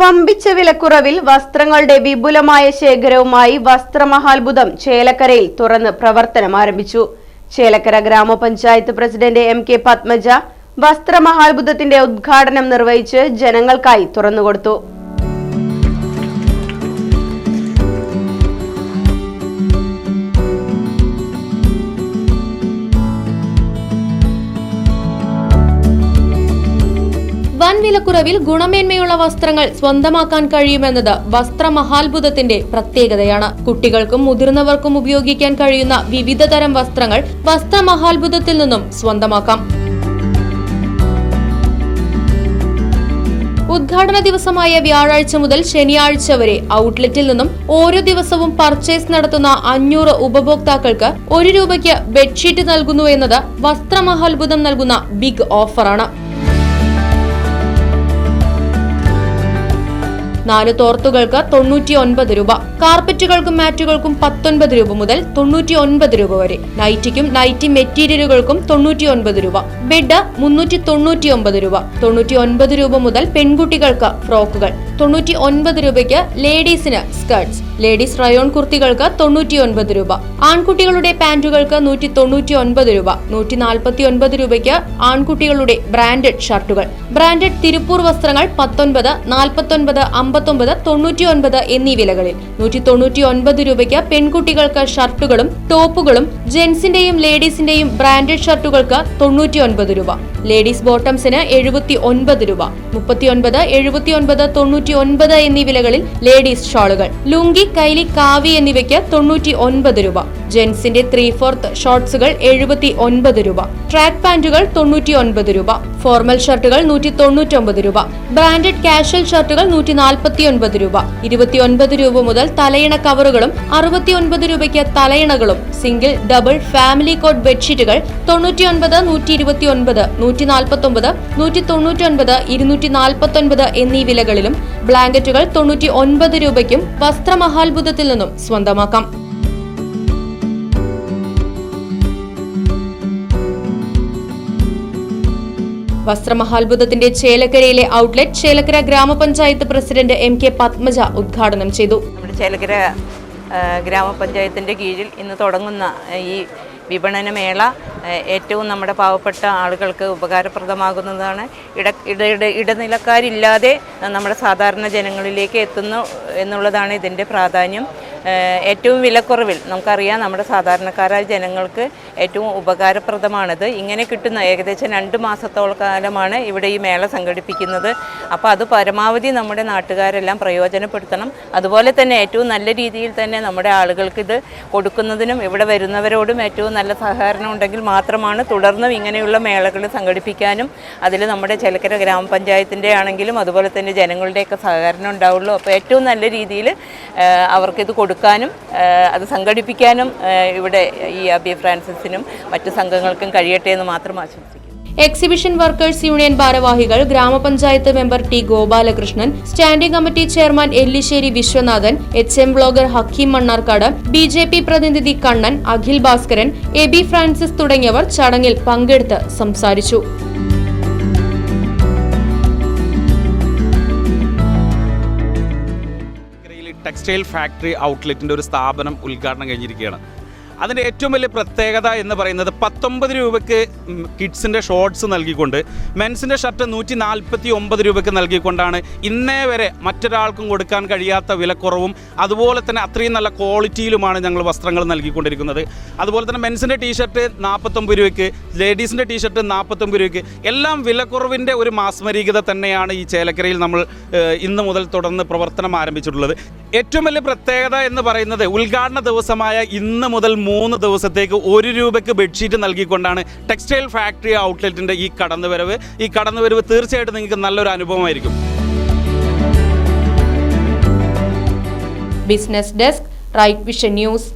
വമ്പിച്ച വിലക്കുറവിൽ വസ്ത്രങ്ങളുടെ വിപുലമായ ശേഖരവുമായി വസ്ത്രമഹാത്ഭുതം ചേലക്കരയിൽ തുറന്ന് പ്രവർത്തനം ആരംഭിച്ചു. ചേലക്കര ഗ്രാമപഞ്ചായത്ത് പ്രസിഡന്റ് എം കെ പത്മജ വസ്ത്രമഹാത്ഭുതത്തിന്റെ ഉദ്ഘാടനം നിർവഹിച്ച് ജനങ്ങൾക്കായി തുറന്നുകൊടുത്തു. വൻ വിലക്കുറവിൽ ഗുണമേന്മയുള്ള വസ്ത്രങ്ങൾ സ്വന്തമാക്കാൻ കഴിയുമെന്നത് വസ്ത്രമഹാത്ഭുതത്തിന്റെ പ്രത്യേകതയാണ്. കുട്ടികൾക്കും മുതിർന്നവർക്കും ഉപയോഗിക്കാൻ കഴിയുന്ന വിവിധ തരം വസ്ത്രങ്ങൾ വസ്ത്രമഹാത്ഭുതത്തിൽ നിന്നും സ്വന്തമാക്കാം. ഉദ്ഘാടന ദിവസമായ വ്യാഴാഴ്ച മുതൽ ശനിയാഴ്ച വരെ ഔട്ട്ലെറ്റിൽ നിന്നും ഓരോ ദിവസവും പർച്ചേസ് നടത്തുന്ന അഞ്ഞൂറ് ഉപഭോക്താക്കൾക്ക് ഒരു രൂപയ്ക്ക് ബെഡ്ഷീറ്റ് നൽകുന്നു എന്നത് വസ്ത്രമഹാത്ഭുതം നൽകുന്ന ബിഗ് ഓഫറാണ്. നാല് തോർത്തുകൾക്ക് തൊണ്ണൂറ്റി ഒൻപത് രൂപ. കാർപ്പറ്റുകൾക്കും മാറ്റുകൾക്കും പത്തൊൻപത് രൂപ മുതൽ തൊണ്ണൂറ്റി ഒൻപത് രൂപ വരെ. നൈറ്റിക്കും നൈറ്റി മെറ്റീരിയലുകൾക്കും തൊണ്ണൂറ്റി ഒൻപത് രൂപ. ബെഡ് മുന്നൂറ്റി തൊണ്ണൂറ്റി ഒമ്പത് രൂപ. തൊണ്ണൂറ്റി ഒൻപത് രൂപ മുതൽ പെൺകുട്ടികൾക്ക് ഫ്രോക്കുകൾ. തൊണ്ണൂറ്റി ഒൻപത് രൂപയ്ക്ക് ലേഡീസിന് സ്കർട്ട്സ് ലേഡീസ് റയോൺ കുർത്തികൾക്ക് തൊണ്ണൂറ്റി ഒൻപത് രൂപ. ആൺകുട്ടികളുടെ പാന്റുകൾക്ക് നൂറ്റി തൊണ്ണൂറ്റി ഒൻപത് രൂപ. നൂറ്റി നാൽപ്പത്തി ഒൻപത് രൂപയ്ക്ക് ആൺകുട്ടികളുടെ ബ്രാൻഡഡ് ഷർട്ടുകൾ. ബ്രാൻഡഡ് തിരുപ്പൂർ വസ്ത്രങ്ങൾ പത്തൊൻപത് നാൽപ്പത്തൊൻപത് അമ്പത്തൊമ്പത് തൊണ്ണൂറ്റി ഒൻപത് എന്നീ വിലകളിൽ. നൂറ്റി തൊണ്ണൂറ്റി ഒൻപത് രൂപയ്ക്ക് പെൺകുട്ടികൾക്ക് ഷർട്ടുകളും ടോപ്പുകളും ജെൻസിന്റെയും ലേഡീസിന്റെയും ബ്രാൻഡഡ് ഷർട്ടുകൾക്ക് തൊണ്ണൂറ്റി ഒൻപത് രൂപ. ലേഡീസ് ബോട്ടംസിന് എഴുപത്തി ഒൻപത് രൂപ. മുപ്പത്തി ഒൻപത് എഴുപത്തി ഒൻപത് തൊണ്ണൂറ്റി ഒൻപത് എന്നീ വിലകളിൽ ലേഡീസ് ഷാളുകൾ. ലുങ്കി കൈലി കാവി എന്നിവയ്ക്ക് തൊണ്ണൂറ്റി ഒൻപത് രൂപ. ജെൻസിന്റെ ത്രീ ഫോർത്ത് ഷോർട്സുകൾ എഴുപത്തി ഒൻപത് രൂപ. ട്രാക്ക് പാന്റുകൾ തൊണ്ണൂറ്റി ഒൻപത് രൂപ. ഫോർമൽ ഷർട്ടുകൾ നൂറ്റി തൊണ്ണൂറ്റി ഒമ്പത് രൂപ. ബ്രാൻഡഡ് കാഷ്വൽ ഷർട്ടുകൾ നൂറ്റി നാൽപ്പത്തി ഒൻപത് രൂപ. ഇരുപത്തി ഒൻപത് രൂപ മുതൽ തലയിണ കവറുകളും അറുപത്തി ഒൻപത് രൂപയ്ക്ക് തലയിണകളും. സിംഗിൾ ഡബിൾ ഫാമിലി കോട്ട് ബെഡ്ഷീറ്റുകൾ തൊണ്ണൂറ്റി ഒൻപത് നൂറ്റി ഇരുപത്തി ഒൻപത് നൂറ്റി നാൽപ്പത്തി ഒമ്പത് നൂറ്റി തൊണ്ണൂറ്റി ഒൻപത് ഇരുന്നൂറ്റി നാൽപ്പത്തി ഒൻപത് എന്നീ വിലകളിലും ബ്ലാങ്കറ്റുകൾ തൊണ്ണൂറ്റി ഒൻപത് രൂപയ്ക്കും വസ്ത്രമഹാത്ഭുതത്തിൽ നിന്നും സ്വന്തമാക്കാം. വസ്ത്രമഹാത്ഭുതത്തിന്റെ ചേലക്കരയിലെ ഔട്ട്ലെറ്റ് ചേലക്കര ഗ്രാമപഞ്ചായത്ത് പ്രസിഡന്റ് എം കെ പത്മജ ഉദ്ഘാടനം ചെയ്തു. നമ്മുടെ ചേലക്കര ഗ്രാമപഞ്ചായത്തിന്റെ കീഴിൽ ഇന്ന് തുടങ്ങുന്ന ഈ വിപണനമേള ഏറ്റവും നമ്മുടെ പാവപ്പെട്ട ആളുകൾക്ക് ഉപകാരപ്രദമാകുന്നതാണ്. ഇട ഇട ഇട ഇടനിലക്കാരില്ലാതെ നമ്മുടെ സാധാരണ ജനങ്ങളിലേക്ക് എത്തുന്നു എന്നുള്ളതാണ് ഇതിന്റെ പ്രാധാന്യം. ഏറ്റവും വിലക്കുറവിൽ നമുക്കറിയാം നമ്മുടെ സാധാരണക്കാരായ ജനങ്ങൾക്ക് ഏറ്റവും ഉപകാരപ്രദമാണിത്. ഇങ്ങനെ കിട്ടുന്ന ഏകദേശം രണ്ട് മാസത്തോളം കാലമാണ് ഇവിടെ ഈ മേള സംഘടിപ്പിക്കുന്നത്. അപ്പോൾ അത് പരമാവധി നമ്മുടെ നാട്ടുകാരെല്ലാം പ്രയോജനപ്പെടുത്തണം. അതുപോലെ തന്നെ ഏറ്റവും നല്ല രീതിയിൽ തന്നെ നമ്മുടെ ആളുകൾക്ക് ഇത് കൊടുക്കുന്നതിനും ഇവിടെ വരുന്നവരോടും ഏറ്റവും നല്ല സഹകരണം ഉണ്ടെങ്കിൽ മാത്രമാണ് തുടർന്നും ഇങ്ങനെയുള്ള മേളകൾ സംഘടിപ്പിക്കാനും അതിൽ നമ്മുടെ ചിലക്കര ഗ്രാമപഞ്ചായത്തിന്റെ ആണെങ്കിലും അതുപോലെ തന്നെ ജനങ്ങളുടെയൊക്കെ സഹകരണം ഉണ്ടാവുള്ളൂ. അപ്പോൾ ഏറ്റവും നല്ല രീതിയിൽ അവർക്കിത് കൊടുക്കാനും അത് സംഘടിപ്പിക്കാനും ഇവിടെ ഈ അബി ഫ്രാൻസിസിനും മറ്റു സംഘങ്ങൾക്കും കഴിയട്ടെ എന്ന് മാത്രം ആശംസിക്കുന്നു. എക്സിബിഷൻ വർക്കേഴ്സ് യൂണിയൻ ഭാരവാഹികൾ ഗ്രാമപഞ്ചായത്ത് member T Gopalakrishnan standing committee chairman Ellissery Viswanathan H M blogger Hakeem Mannarkkad B J P പ്രതിനിധി Kannan Akhil Bhaskaran A B Francis തുടങ്ങിയവർ ചടങ്ങിൽ പങ്കെടുത്ത് സംസാരിച്ചു. ടെക്സ്റ്റൈൽ ഫാക്ടറി ഔട്ട്ലെറ്റിന്റെ ഒരു സ്ഥാപനം ഉദ്ഘാടനം കഴിഞ്ഞിരിക്കുകയാണ്. അതിന്റെ ഏറ്റവും വലിയ പ്രത്യേകത എന്ന് പറയുന്നത് പത്തൊമ്പത് രൂപയ്ക്ക് കിഡ്സിന്റെ ഷോർട്സ് നൽകിക്കൊണ്ട് മെൻസിന്റെ ഷർട്ട് നൂറ്റി നാൽപ്പത്തി ഒമ്പത് രൂപയ്ക്ക് നൽകിക്കൊണ്ടാണ് ഇന്നേ വരെ മറ്റൊരാൾക്കും കൊടുക്കാൻ കഴിയാത്ത വിലക്കുറവും അതുപോലെ തന്നെ അത്രയും നല്ല ക്വാളിറ്റിയിലുമാണ് ഞങ്ങൾ വസ്ത്രങ്ങൾ നൽകിക്കൊണ്ടിരിക്കുന്നത്. അതുപോലെ തന്നെ മെൻസിന്റെ ടീഷർട്ട് നാൽപ്പത്തൊമ്പത് രൂപയ്ക്ക് ലേഡീസിന്റെ ടീഷർട്ട് നാൽപ്പത്തൊമ്പത് രൂപയ്ക്ക് എല്ലാം വിലക്കുറവിന്റെ ഒരു മാസ്മരീകത തന്നെയാണ് ഈ ചേലക്കരയിൽ നമ്മൾ ഇന്ന് മുതൽ തുടർന്ന് പ്രവർത്തനം ആരംഭിച്ചിട്ടുള്ളത്. ഏറ്റവും വലിയ പ്രത്യേകത എന്ന് പറയുന്നത് ഉദ്ഘാടന ദിവസമായ ഇന്ന് മുതൽ മൂന്ന് ദിവസത്തേക്ക് ഒരു രൂപയ്ക്ക് ബെഡ്ഷീറ്റ് നൽകിക്കൊണ്ടാണ് ടെക്സ്റ്റൈൽ ഫാക്ടറി ഔട്ട്ലെറ്റിന്റെ ഈ കടന്നുവരവ്. ഈ കടന്നുവരവ് തീർച്ചയായിട്ടും നിങ്ങൾക്ക് നല്ലൊരു അനുഭവമായിരിക്കും. Business desk right vision news